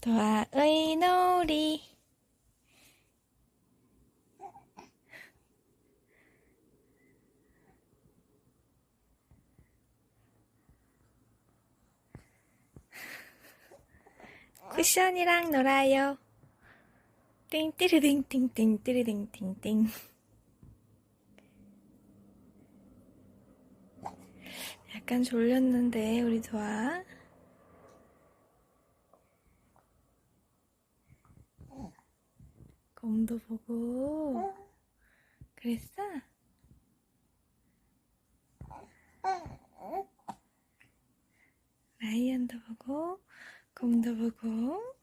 도아의 놀이. 쿠션이랑 놀아요. 띵띠르딩 띵띵 띠르딩 띵띵. 약간 졸렸는데 우리 도아 곰도 보고 그랬어? 라이언도 보고 곰도 보고